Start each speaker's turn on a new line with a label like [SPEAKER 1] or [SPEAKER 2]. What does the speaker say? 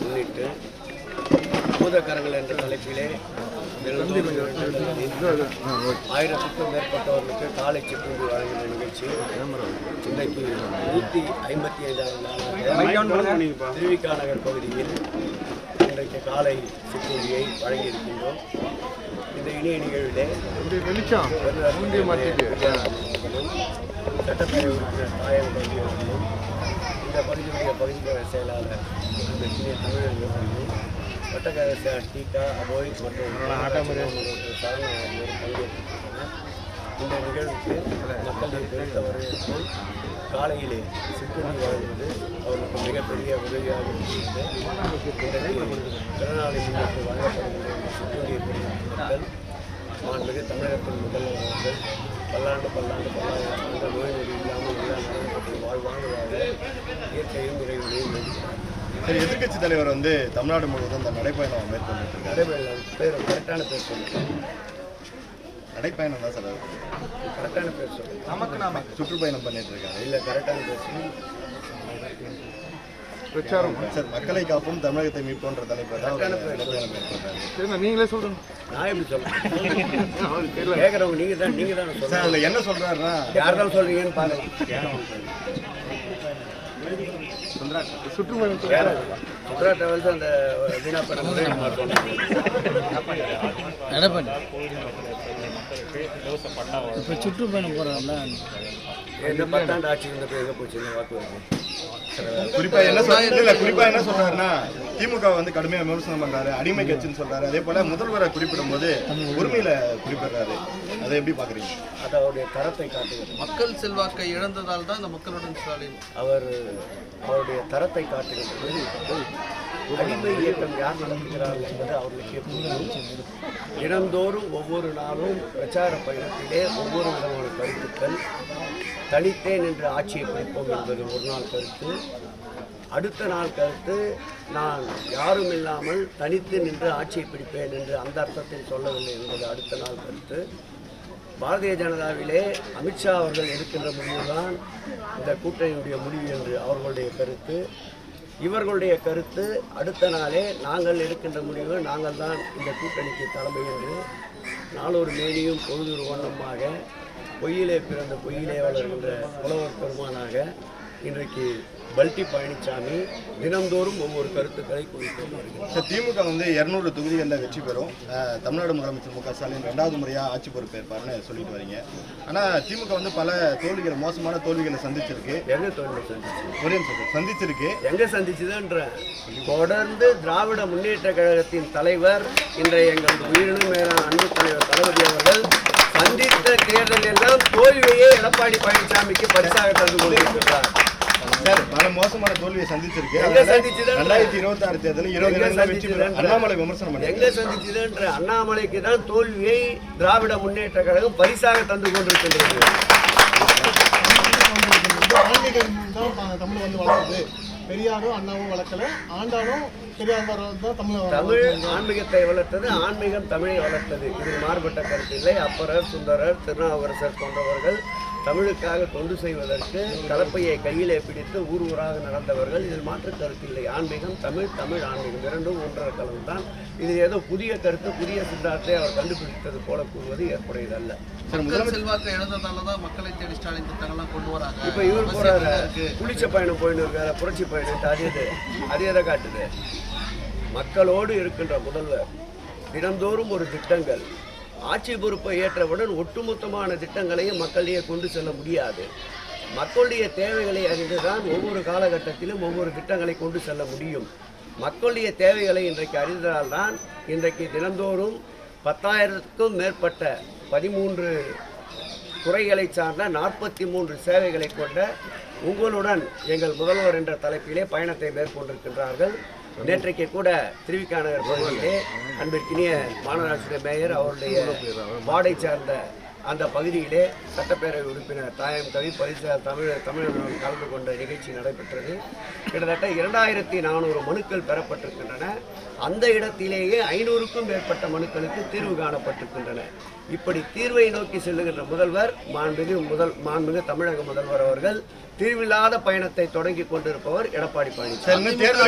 [SPEAKER 1] முன்னிட்டு பூதக்கரங்கள் என்ற தலைப்பிலே ஆயிரத்துக்கும் மேற்பட்டவர்களுக்கு காலை சிற்றுண்டி வழங்கின நிகழ்ச்சி. இன்றைக்கு நூற்றி ஐம்பத்தி ஐந்தாவது திருவிக்கா நகர் பகுதியில் இன்றைக்கு காலை சிற்றுண்டியை வழங்கியிருக்கின்றோம். இந்த இனிய நிகழ்விலே
[SPEAKER 2] வெளிச்சம்.
[SPEAKER 1] சட்டப்பேரவை உறுப்பினர் தாயம் பகுதியுடைய பகுதிக்கழக செயலாளர் வட்டக்கழக செயலாளர் டீகா அபோய் மற்றும் சரண ஆகியோர் பங்கேற்றிருக்கின்றனர். இந்த நிகழ்வுக்கு மக்கள் பெருத்த வரவேற்பும் காலையிலே சிற்றுண்டி வழங்குவது அவர்களுக்கு மிகப்பெரிய உதவியாக இருக்கிறது இன்றைக்கு பிறநாளை முன்னிட்டு வழங்கப்படுகின்ற இந்த சிற்றுண்டியை பெறும் மக்கள் மாண்புமிகு தமிழகத்தின் முதல்வர் அவர்கள் பல்லாண்டு பல்லாண்டு பல்லாயிரம் நோய் நொடி இல்லாமல் இயற்கையும் இறைவனையும் வேண்டுகிறார்
[SPEAKER 3] சரி எதிர்க்கட்சி தலைவர் வந்து தமிழ்நாடு முழுவதும் இந்த நடைப்பயணம்
[SPEAKER 1] நடைபெறல பேர் கரெக்டான பேர் சொல்லுங்கள்
[SPEAKER 3] நடைப்பயணம் தான் சார் அது.
[SPEAKER 1] கரெக்டான பேர் சொல்லுங்கள்
[SPEAKER 2] நமக்கு நாம.
[SPEAKER 3] சுற்றுப்பயணம் பண்ணிட்டு இருக்காரு.
[SPEAKER 1] இல்லை கரெக்டான பேர் சொல்லுங்கள்
[SPEAKER 2] பிரச்சாரம்.
[SPEAKER 3] சார் மக்களை காப்பும் தமிழகத்தை மீட்போன்ற தலைப்பு தான்
[SPEAKER 2] நீங்களே சொல்லுங்க
[SPEAKER 1] நான் எப்படி
[SPEAKER 2] தெரியல
[SPEAKER 1] கேட்குறவங்க நீங்கள் தான் நீங்கள் தான்
[SPEAKER 3] சார் அதுல என்ன சொல்றாருன்னா
[SPEAKER 1] யார் தான் சொல்கிறீங்கன்னு பார்க்கலாம்
[SPEAKER 2] சுற்றுப்பயணம்
[SPEAKER 1] வேற சுற்றுலா டிராவல்ஸ் அந்த வீணா பண்ண
[SPEAKER 4] இப்போ சுற்றுப்பயணம் போகிறாங்கல்ல
[SPEAKER 1] பத்தாண்டு ஆட்சி இருந்தப்ப எங்கே போச்சு வாக்குறுதி
[SPEAKER 3] குறிப்பா என்ன சொல்றாரு இல்ல குறிப்பா என்ன சொல்றாருன்னா திமுக வந்து கடுமையா விமர்சனம் பண்றாரு அடிமை கட்சின்னு சொல்றாரு. அதே போல முதல்வரை குறிப்பிடும் போது உரிமையில குறிப்பிடுறாரு. அதை எப்படி பாக்குறீங்க?
[SPEAKER 1] அது அவருடைய தரத்தை காட்டுகிறது.
[SPEAKER 5] மக்கள் செல்வாக்கை இழந்ததால் தான் இந்த மக்களுடன் ஸ்டாலின்.
[SPEAKER 1] அவர் அவருடைய தரத்தை காட்டுகிறது. அடிமை இயக்கம் யார் நடத்துகிறார்கள் என்பது அவர்களுக்கு புரியும் தினந்தோறும் ஒவ்வொரு நாளும் பிரச்சார பயணத்திலே ஒவ்வொரு விதமான கருத்துக்கள் தனித்தே நின்று ஆட்சியை பிடிப்போம் என்பது ஒரு நாள் கருத்து. அடுத்த நாள் கருத்து நான் யாரும் இல்லாமல் தனித்து நின்று ஆட்சியை பிடிப்பேன் என்று அந்த அர்த்தத்தில் சொல்லவில்லை என்பது அடுத்த நாள் கருத்து. பாரதிய ஜனதாவிலே அமித்ஷா அவர்கள் எடுக்கின்ற முடிவுதான் இந்த கூட்டணியுடைய முடிவு என்று அவர்களுடைய கருத்து. இவர்களுடைய கருத்து அடுத்த நாளே நாங்கள் எடுக்கின்ற முடிவு நாங்கள் தான் இந்த கூட்டணிக்கு தலைமை என்று நாளொரு மேனியும் பொழுதொரு வண்ணமாக பொய்யிலே பிறந்த பொய்யிலே வளர்கின்ற புலவர் பெருமானாக இன்றைக்கு பல்டி பழனிசாமி தினந்தோறும் ஒவ்வொரு கருத்துக்களை குறித்து
[SPEAKER 3] சார் திமுக வந்து இருநூறு தொகுதிகளில் வெற்றி பெறும். தமிழ்நாடு முதலமைச்சர் மு க ஸ்டாலின் ரெண்டாவது முறையா ஆட்சி பொறுப்பேற்பார்னு சொல்லிட்டு வரீங்க. ஆனா திமுக வந்து பல தோல்விகள் மோசமான தோல்விகளை சந்திச்சிருக்கு.
[SPEAKER 1] எங்கே தொழிலை சந்திச்சு
[SPEAKER 3] ஒரே நிமிஷம் சார். சந்திச்சிருக்கு.
[SPEAKER 1] எங்க சந்திச்சுதுன்ற? தொடர்ந்து திராவிட முன்னேற்ற கழகத்தின் தலைவர் இன்றைய எங்கள் உயிரினும் மேலான அன்பு தலைவர் தளபதி அவர்கள் சந்தித்த தேர்தல் எல்லாம் தோல்வியே எடப்பாடி பழனிசாமிக்கு பரிசாக தந்து கொண்டிருக்கிறார்
[SPEAKER 3] சார் பல மோசமான தோல்வியை சந்திச்சிருக்கு. ரெண்டாயிரத்தி இருபத்தி ஆறு தேர்தலில் இருபது வெற்றி அண்ணாமலை விமர்சனம் பண்ணி
[SPEAKER 1] எங்க சந்திச்சுதுன்ற? அண்ணாமலைக்கு தான் தோல்வியை திராவிட முன்னேற்ற கழகம் பரிசாக தந்து கொண்டிருக்கின்றது.
[SPEAKER 6] தமிழ் வந்து வளர்க்குது பெரியாரும் அண்ணாவும் வளர்க்கல. ஆண்டாலும் பெரியார் தான் தமிழ்
[SPEAKER 1] தமிழ் ஆன்மீகத்தை வளர்த்தது ஆன்மீகம் தமிழை வளர்த்தது. இதில் மாறுபட்ட கருத்தில்லை அப்பரர் சுந்தரர் திருநாவுக்கரசர் போன்றவர்கள் தமிழுக்காக தொண்டு செய்வதற்கு கலப்பையை கையிலே பிடித்து ஊர் ஊராக நடந்தவர்கள். இதில் மாற்று கருத்தில்லை ஆன்மீகம் தமிழ் தமிழ் ஆன்மீகம். இரண்டும் ஒன்றரை கலந்து தான். இது ஏதோ புதிய கருத்து புதிய சித்தாந்தத்தை அவர் கண்டுபிடித்தது போல கூறுவது ஏற்புடையதல்ல.
[SPEAKER 5] செல்வாக்கை இழந்ததால தான் மக்களை தேடி ஸ்டாலின் திட்டங்கள்லாம் கொண்டு வராங்க.
[SPEAKER 1] இப்போ இவர் போறாரு. குளிச்ச பயணம் போயின்னு இருக்காரு புரட்சி பயணம். அது அது காட்டுது? மக்களோடு இருக்கின்ற முதல்வர் தினந்தோறும் ஒரு திட்டங்கள் ஆட்சி பொறுப்பை ஏற்றவுடன் ஒட்டுமொத்தமான திட்டங்களையும் மக்களிடையே கொண்டு செல்ல முடியாது. மக்களுடைய தேவைகளை அறிந்துதான் ஒவ்வொரு காலகட்டத்திலும் ஒவ்வொரு திட்டங்களை கொண்டு செல்ல முடியும். மக்களுடைய தேவைகளை இன்றைக்கு அறிந்ததால்தான் இன்றைக்கு தினந்தோறும் பத்தாயிரத்துக்கும் மேற்பட்ட பதிமூன்று துறைகளை சார்ந்த நாற்பத்தி மூன்று சேவைகளை கொண்ட உங்களுடன் எங்கள் முதல்வர் என்ற தலைப்பிலே பயணத்தை மேற்கொண்டிருக்கின்றார்கள். நேற்றைக்கு கூட திருவிக்கா நகர் பகுதியிலே அன்பிற்கினிய மாநகராட்சியுடைய மேயர் அவருடைய வார்டை சார்ந்த அந்த பகுதியிலே சட்டப்பேரவை உறுப்பினர் தாயம் கவி பரிசார் தமிழர் தமிழர்களுடன் கலந்து கொண்ட நிகழ்ச்சி நடைபெற்றது. கிட்டத்தட்ட இரண்டாயிரத்தி நானூறு மனுக்கள் பெறப்பட்டிருக்கின்றன. அந்த இடத்திலேயே ஐநூறுக்கும் மேற்பட்ட மனுக்களுக்கு தீர்வு காணப்பட்டிருக்கின்றன. இப்படி தீர்வை நோக்கி செல்லுகின்ற முதல்வர் மாண்புமிகு முதல் மாண்புமிகு தமிழக முதல்வர் அவர்கள் தீர்வில்லாத பயணத்தை தொடங்கி கொண்டிருப்பவர் எடப்பாடி பழனிசாமி.